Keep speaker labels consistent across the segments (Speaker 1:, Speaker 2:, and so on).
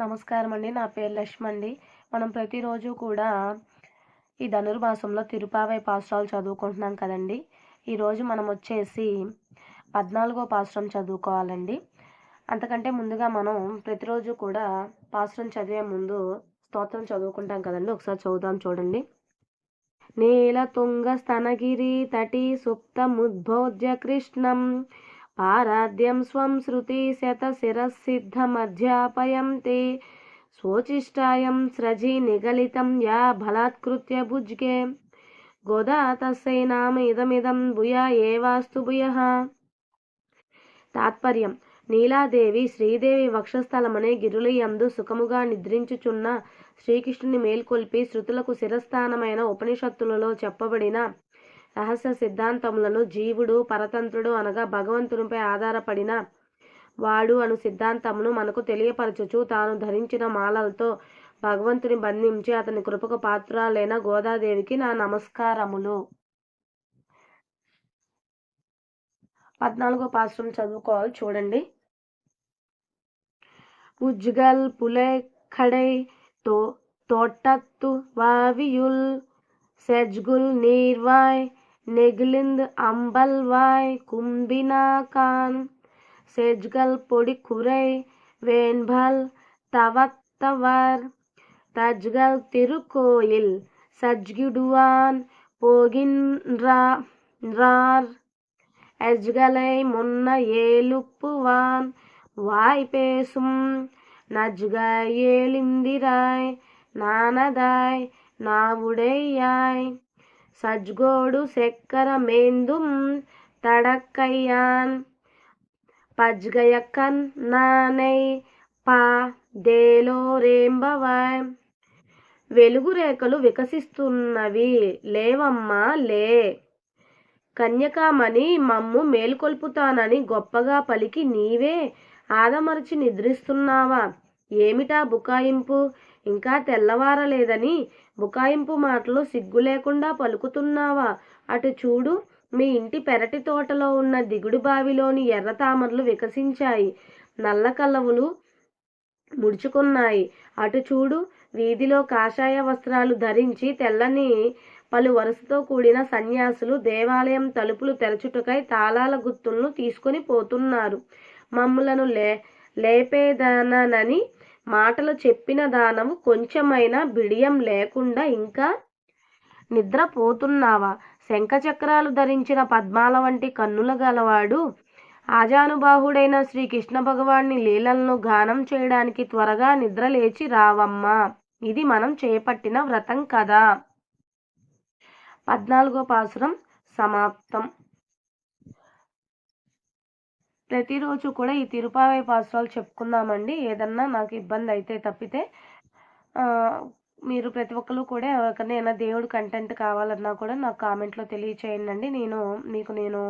Speaker 1: నమస్కారం అండి నా పేరు లక్ష్మి అండి మనం ప్రతిరోజు కూడా ఈ ధనుర్మాసంలో తిరుపావై పాసురాలు చదువుకుంటున్నాం కదండి. ఈరోజు మనం వచ్చేసి పద్నాలుగో పాసురం చదువుకోవాలండి. అంతకంటే ముందుగా మనం ప్రతిరోజు కూడా పాసురం చదివే ముందు స్తోత్రం చదువుకుంటాం కదండి. ఒకసారి చదువుదాం చూడండి. నీల తుంగ స్తనగిరి తటి సుప్తముద్బోధ్య కృష్ణం ఆరాధ్యం స్వం శృతి శత శిరసిద్ధమధ్యాపయం తే స్వోచిష్టాయం స్రజి నిగలితం యా బలాత్కృత్య భుజ్గే. గోదా తస్సై నామ ఇదమిదం భూయ ఏవాస్తు భూయ. తాత్పర్యం. నీలాదేవి శ్రీదేవి వక్షస్థలమనే గిరులయందు సుఖముగా నిద్రించుచున్న శ్రీకృష్ణుని మేల్కొల్పి శృతులకు శిరస్థానమైన ఉపనిషత్తులలో చెప్పబడిన రహస్య సిద్ధాంతములను జీవుడు పరతంత్రుడు అనగా భగవంతునిపై ఆధారపడిన వాడు అను సిద్ధాంతమును మనకు తెలియపరచుచు తాను ధరించిన మాలలతో భగవంతుని బంధించి అతని కృపకు పాత్రాలైన గోదాదేవికి నా నమస్కారములు. పద్నాలుగో పాశ్రం చదువుకోవాలి చూడండి. ఉజ్గల్ పులే ఖడై తో తోటత్తు వావియుల్ సెజ్గుల్ నీర్వాయ్ నెగిలింద్ అంబల్ వాయ్ కుంబినా ఖాన్ సెజ్గల్ పొడి కురై వేన్భల్ తవత్తవర్ తజ్గల్ తిరుకోయిల్ సజ్గిడువాన్ పోగిన్ రార్ ఎజ్గలై మున్న ఏలుప్పువాన్ వాయ్ పేసుం నజ్గా ఏలిందిరాయ్ నానదాయ్ నావుడయ్యాయ్ సజ్గోడు సెక్కర మేందుం తడక్కయ్యాన్. పజ్గయ నానై పా దేలో రేంబవాయ్ వెలుగు రేఖలు వికసిస్తున్నవి లేవమ్మా లే. కన్యకామణి మమ్ము మేల్కొల్పుతానని గొప్పగా పలికి నీవే ఆదమరచి నిద్రిస్తున్నావా? ఏమిటా బుకాయింపు? ఇంకా తెల్లవారలేదని బుకాయింపు మాటలు సిగ్గు లేకుండా పలుకుతున్నావా? అటు చూడు మీ ఇంటి పెరటి తోటలో ఉన్న దిగుడు బావిలోని ఎర్ర తామరలు వికసించాయి. నల్ల కలవులు ముడుచుకున్నాయి. అటు చూడు వీధిలో కాషాయ వస్త్రాలు ధరించి తెల్లని పలు వరుసతో కూడిన సన్యాసులు దేవాలయం తలుపులు తెరచుటకై తాళాల గుత్తులను తీసుకొని పోతున్నారు. మమ్ములను లే లేపేదానని మాటలు చెప్పిన దానము కొంచెమైనా బిడియం లేకుండా ఇంకా నిద్రపోతున్నావా? శంఖచక్రాలు ధరించిన పద్మాల వంటి కన్నుల గలవాడు ఆజానుబాహుడైన శ్రీకృష్ణ భగవాన్ని లీలలను గానం చేయడానికి త్వరగా నిద్ర లేచి రావమ్మా. ఇది మనం చేపట్టిన వ్రతం కదా. పద్నాలుగో పాసురం సమాప్తం. ప్రతిరోజు కూడా ఈ తిరుపావై పాసురాలు చెప్పుకుందామండి. ఏదన్నా నాకు ఇబ్బంది అయితే తప్పితే మీరు ప్రతి ఒక్కరు కూడా ఎవరికైనా దేవుడు కంటెంట్ కావాలన్నా కూడా నాకు కామెంట్లో తెలియచేయండి నేను మీకు నేను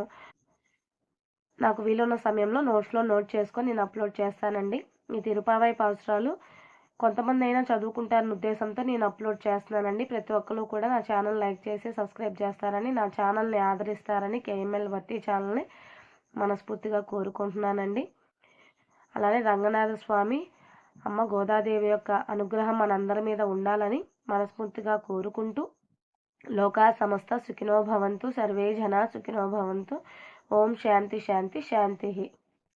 Speaker 1: నాకు వీలున్న సమయంలో నోట్స్లో నోట్ చేసుకొని నేను అప్లోడ్ చేస్తానండి. ఈ తిరుపావై పాసురాలు కొంతమంది అయినా చదువుకుంటారని ఉద్దేశంతో నేను అప్లోడ్ చేస్తున్నానండి. ప్రతి ఒక్కరు కూడా నా ఛానల్ లైక్ చేసి సబ్స్క్రైబ్ చేస్తారని నా ఛానల్ని ఆదరిస్తారని కేఎంఎల్ బట్టి ఛానల్ని మనస్ఫూర్తిగా కోరుకుంటున్నానండి. అలానే రంగనాథ స్వామి అమ్మ గోదాదేవి యొక్క అనుగ్రహం మనందరి మీద ఉండాలని మనస్ఫూర్తిగా కోరుకుంటూ లోకా సమస్త సుఖినో భవంతు సర్వే జన సుఖినో భవంతు ఓం శాంతి శాంతి శాంతి.